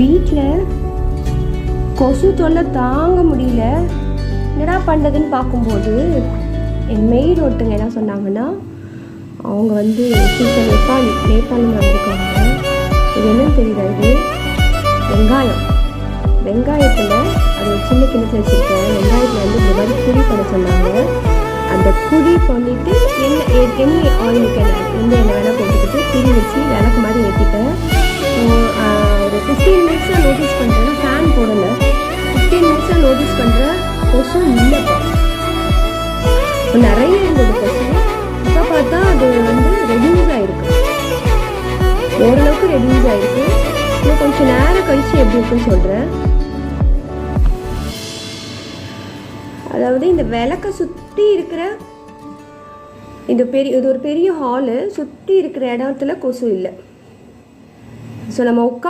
வீட்டில் கொசு தொல்லை தாங்க முடியல. என்னடா பண்ணுறதுன்னு பார்க்கும்போது என் மெய்டு ஒருத்தங்க என்ன சொன்னாங்கன்னா அவங்க வந்து சீக்கிரம் நேபாள் நேபாளில் வந்திருக்காங்க இது என்னன்னு தெரியல இது? வெங்காயம். வெங்காயத்தில் அது ஒரு சின்ன கிணத்துல வச்சுருக்கேன். வெங்காயத்தில் வந்து இந்த மாதிரி குழி பண்ண சொன்னாங்க. அந்த குழி பண்ணிட்டு எண்ணெய் எண்ணெய் ஆயில் எண்ணெய் எந்த எண்ணெய் வேணால் போட்டுக்கிட்டு திரி வச்சு வேலை மினிட்ஸாக நோட்டீஸ் பண்ணுறேன் ஃபேன் போடல. ஃபிஃப்டீன் மினிட்ஸாக நோட்டீஸ் பண்ணுறேன் கொசம் இல்லைப்பா நிறைய இருந்தது கொசம் இப்போ பார்த்தா அது வந்து ரெடியூஸ் ஆகிருக்கு ஓரளவுக்கு ரெடியூஸ் ஆகிருக்கு இன்னும் கொஞ்சம் நேரம் கழித்து எப்படி இருக்குன்னு சொல்கிறேன் அதாவது இந்த விளக்கை சுற்றி இருக்கிற இந்த பெரிய இது ஒரு பெரிய ஹாலு சுற்றி இருக்கிற இடத்துல கொசு இல்லை. ஸோ நம்ம உட்கா